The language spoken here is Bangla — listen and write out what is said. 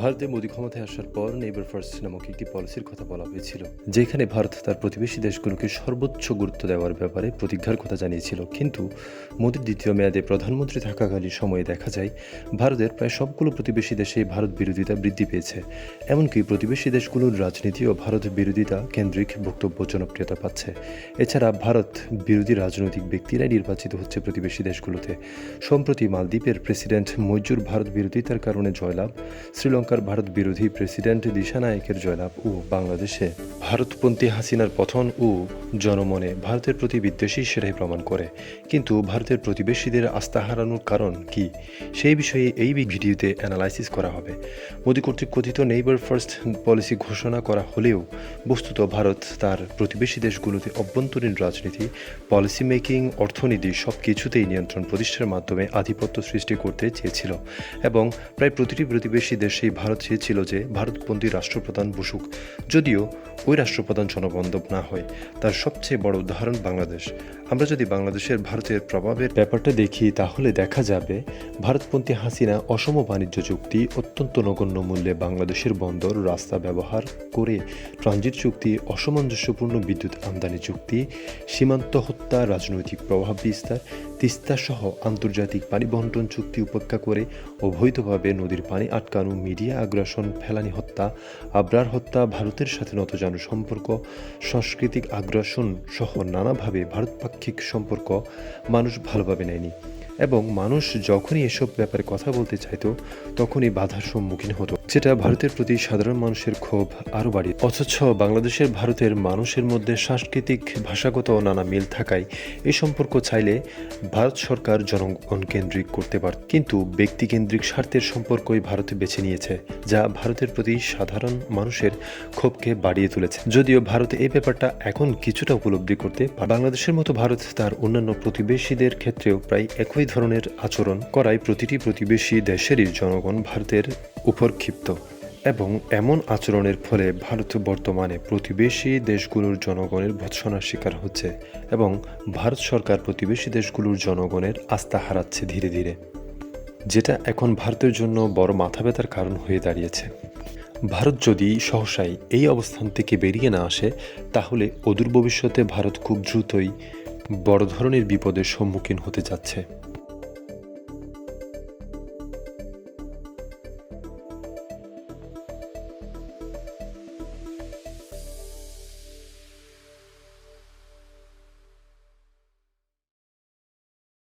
ভারতে মোদী ক্ষমতায় আসার পর নেইবার ফার্স্ট নামক একটি পলিসির কথা বলা হয়েছিল, যেখানে ভারত তার প্রতিবেশী দেশগুলোকে সর্বোচ্চ গুরুত্ব দেওয়ার ব্যাপারে প্রতিজ্ঞার কথা জানিয়েছিল। কিন্তু মোদীর দ্বিতীয় মেয়াদে প্রধানমন্ত্রী থাকাকালীন সময়ে দেখা যায়, ভারতের প্রায় সবগুলো প্রতিবেশী দেশে ভারত বিরোধিতা বৃদ্ধি পেয়েছে। এমনকি প্রতিবেশী দেশগুলোর রাজনীতি ও ভারত বিরোধিতা কেন্দ্রিক বক্তব্য জনপ্রিয়তা পাচ্ছে। এছাড়া ভারত বিরোধী রাজনৈতিক ব্যক্তিরাই নির্বাচিত হচ্ছে প্রতিবেশী দেশগুলোতে। সম্প্রতি মালদ্বীপের প্রেসিডেন্ট মঞ্জুর ভারত বিরোধিতার কারণে জয়লাভ শ্রীলঙ্কার ভারত বিরোধী প্রেসিডেন্ট দিশানায়কের জয়লাভ ও বাংলাদেশে ভারতপন্থী হাসিনার পথন ও জনমনে ভারতের প্রতি বিদ্বেষী সেটাই প্রমাণ করে। কিন্তু ভারতের প্রতিবেশীদের আস্থা হারানোর কারণ কি? সেই বিষয়ে এই ভিডিওতে অ্যানালাইসিস করা হবে। মোদী কর্তৃক কথিত নেইবার ফার্স্ট পলিসি ঘোষণা করা হলেও বস্তুত ভারত তার প্রতিবেশী দেশগুলোতে অভ্যন্তরীণ রাজনীতি পলিসি মেকিং অর্থনীতি সব কিছুতেই নিয়ন্ত্রণ প্রতিষ্ঠার মাধ্যমে আধিপত্য সৃষ্টি করতে চেয়েছিল এবং প্রায় প্রতিটি প্রতিবেশী দেশেই ভারত চেয়েছিল যে ভারতপন্থী রাষ্ট্রপ্রধান বসুক। যদিও ওই রাষ্ট্রপ্রধান জনবান্ধব না হয়, তার সবচেয়ে বড় উদাহরণ বাংলাদেশ। আমরা যদি বাংলাদেশের ভারতের প্রভাবের ব্যাপারটা দেখি, তাহলে দেখা যাবে ভারতপন্থী হাসিনা অসম বাণিজ্য চুক্তি, অত্যন্ত নগণ্য মূল্যে বাংলাদেশের বন্দর, রাস্তা ব্যবহার করে ট্রানজিট চুক্তি, অসামঞ্জস্যপূর্ণ বিদ্যুৎ আমদানি চুক্তি, সীমান্ত হত্যা, রাজনৈতিক প্রভাব বিস্তার, তিস্তা সহ আন্তর্জাতিক পানি বন্টন চুক্তি উপেক্ষা করে অবৈধভাবে নদীর পানি আটকানো, মিডিয়া আগ্রাসন, ফেলানি হত্যা, আবরার হত্যা, ভারতের সাথে নতজানু সম্পর্ক সাংস্কৃতিক আগ্রাসন সহ নানাভাবে ভারতপাক্ষিক সম্পর্ক মানুষ ভালোভাবে নেয়নি। এবং মানুষ যখনই এসব ব্যাপারে কথা বলতে চাইতো, তখনই বাধার সম্মুখীন হতো যেটা ভারতের প্রতি সাধারণ মানুষের ক্ষোভ আরও বাড়িয়ে অথচ বাংলাদেশের ভারতের মানুষের মধ্যে সাংস্কৃতিক, ভাষাগত নানা মিল থাকায় এ সম্পর্ক চাইলে ভারত সরকার জনগণ কেন্দ্রিক করতে পারত কিন্তু ব্যক্তিকেন্দ্রিক স্বার্থের সম্পর্কই ভারত বেছে নিয়েছে, যা ভারতের প্রতি সাধারণ মানুষের ক্ষোভকে বাড়িয়ে তুলেছে যদিও ভারত এই ব্যাপারটা এখন কিছুটা উপলব্ধি করতে। বাংলাদেশের মতো ভারত তার অন্যান্য প্রতিবেশীদের ক্ষেত্রেও প্রায় একই ধরনের আচরণ করায় প্রতিটি প্রতিবেশী দেশেরই জনগণ ভারতের উপর ক্ষিপ্ত। এবং এমন আচরণের ফলে ভারত বর্তমানে প্রতিবেশী দেশগুলোর জনগণের ভৎসনার শিকার হচ্ছে এবং ভারত সরকার প্রতিবেশী দেশগুলোর জনগণের আস্থা হারাচ্ছে ধীরে ধীরে। যেটা এখন ভারতের জন্য বড় মাথা ব্যথার কারণ হয়ে দাঁড়িয়েছে। ভারত যদি সহসাই এই অবস্থান থেকে বেরিয়ে না আসে, তাহলে অদূর ভবিষ্যতে ভারত খুব দ্রুতই বড় ধরনের বিপদের সম্মুখীন হতে যাচ্ছে।